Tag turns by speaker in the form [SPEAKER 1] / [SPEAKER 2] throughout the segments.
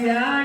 [SPEAKER 1] Yeah.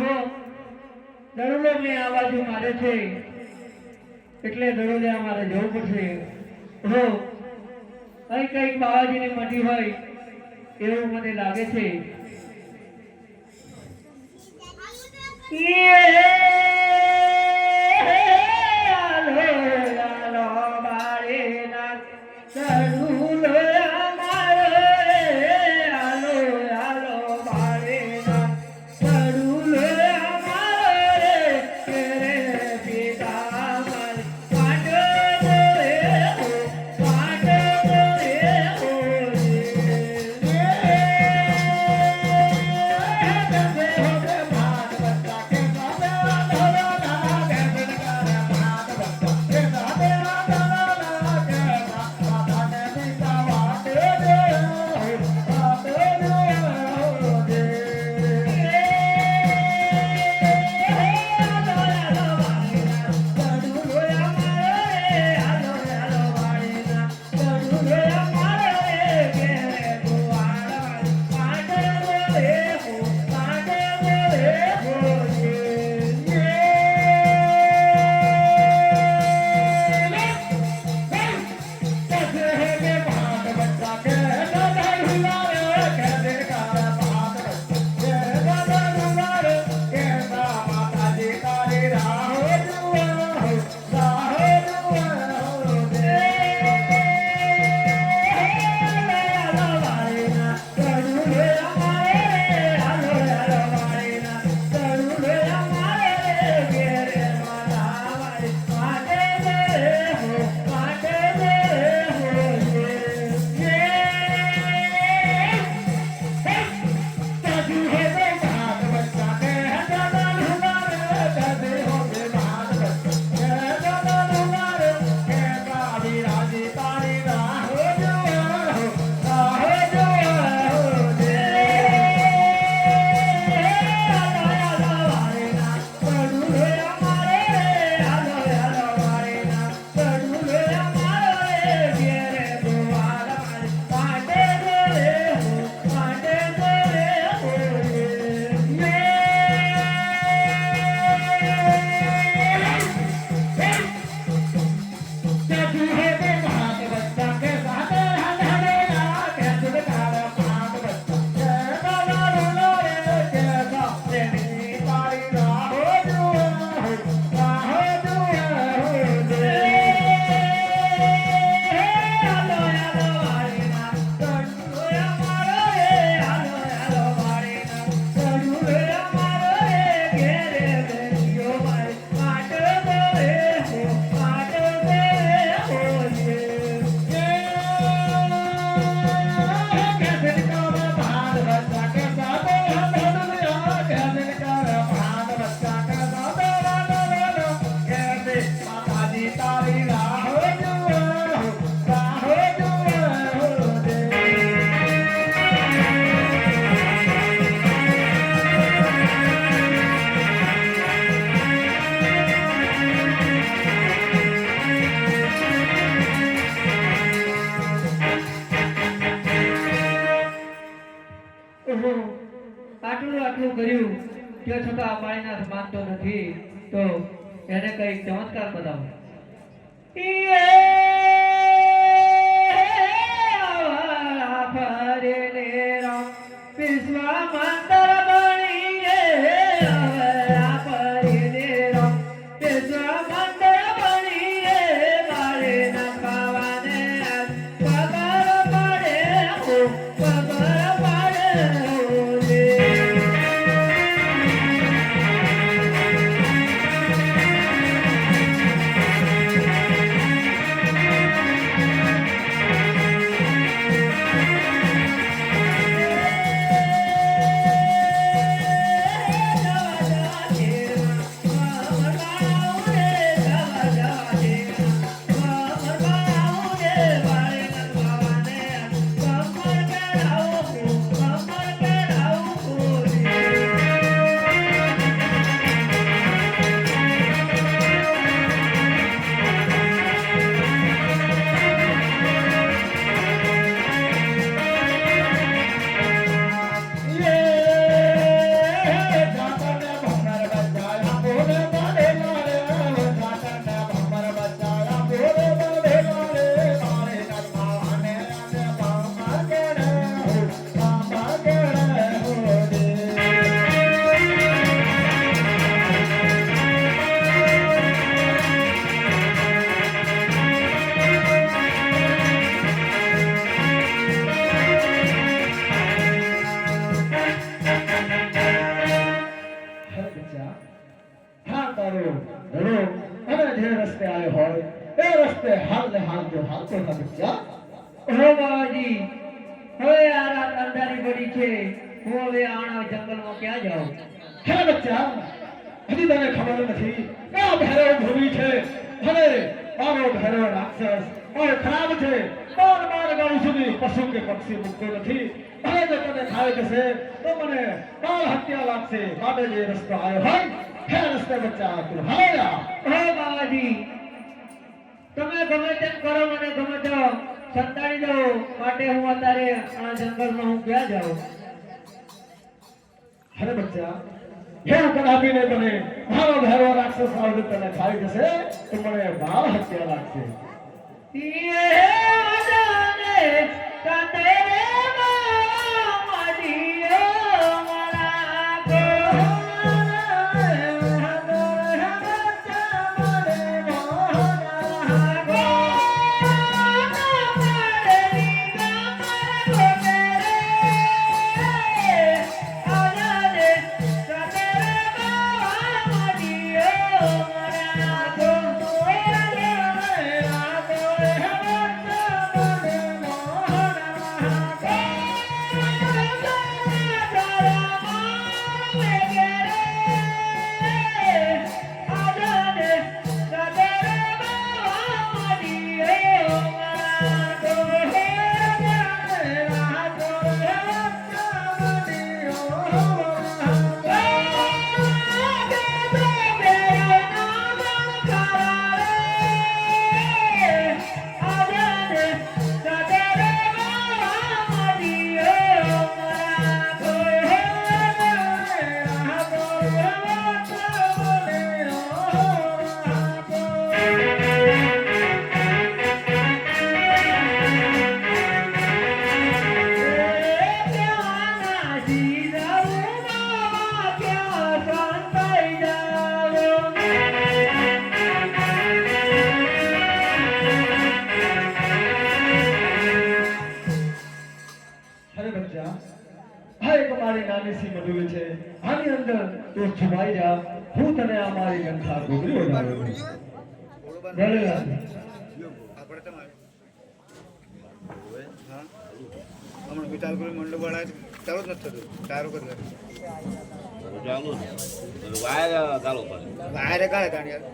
[SPEAKER 1] દડો દડોલો મેં આ મારે છે. એટલે દડોલે અમારે જવું પડશે. હો કઈ કંઈક બાવાજીની મટી હોય, એવું મને લાગે છે. Yeah. આટલું કર્યું તે છતાં માળીનાથ માનતો નથી તો એને કઈ ચમત્કાર બતાવો બનીએ
[SPEAKER 2] જો ના બચ્ચા
[SPEAKER 1] હો બાબાજી હવે આ રાત અંધારી પડી છે, હું હવે આણા જંગલમાં ક્યાં જાઉં?
[SPEAKER 2] હે બચ્ચા, હજી તને ખબર નથી આ ભૈરવ ભૂમિ છે? આનો ભૈરવ રાક્ષસ અને ખરાબ છે. બાર માર ગાઉં સુધી પશુ કે પક્ષી મૂકતો નથી. હવે જો તને ખાઈ જશે, તો મને બાળ હત્યા લાગશે. માટે જે રસ્તો આવ્યો હોય, હે રસ્તે બચ્ચા, તું હાલ્યા.
[SPEAKER 1] હે બાબાજી તમે ગમે તેમ કરો મને ગમે તો સંતાડી દો. માટે હું અત્યારે આ જંગલમાં હું ક્યાં જાઉં?
[SPEAKER 2] અરે બચ્ચા એવું કદાપી નહીં બને મારો ભૈરવ રાક્ષસ આવડે તને ખાઈ જશે તો મને બાળ હત્યા લાગશે. તું છુપાઈ જા હું તને આ મારી ગંઠા ગોગરી
[SPEAKER 3] મારે. હમણાં વિચાર કરી મંડપ વાળા ચાલુ જ નથી થતું તારું કદ
[SPEAKER 4] ચાલુ વાયર ચાલુ કરે.
[SPEAKER 3] વાયરે કાઢે યાર.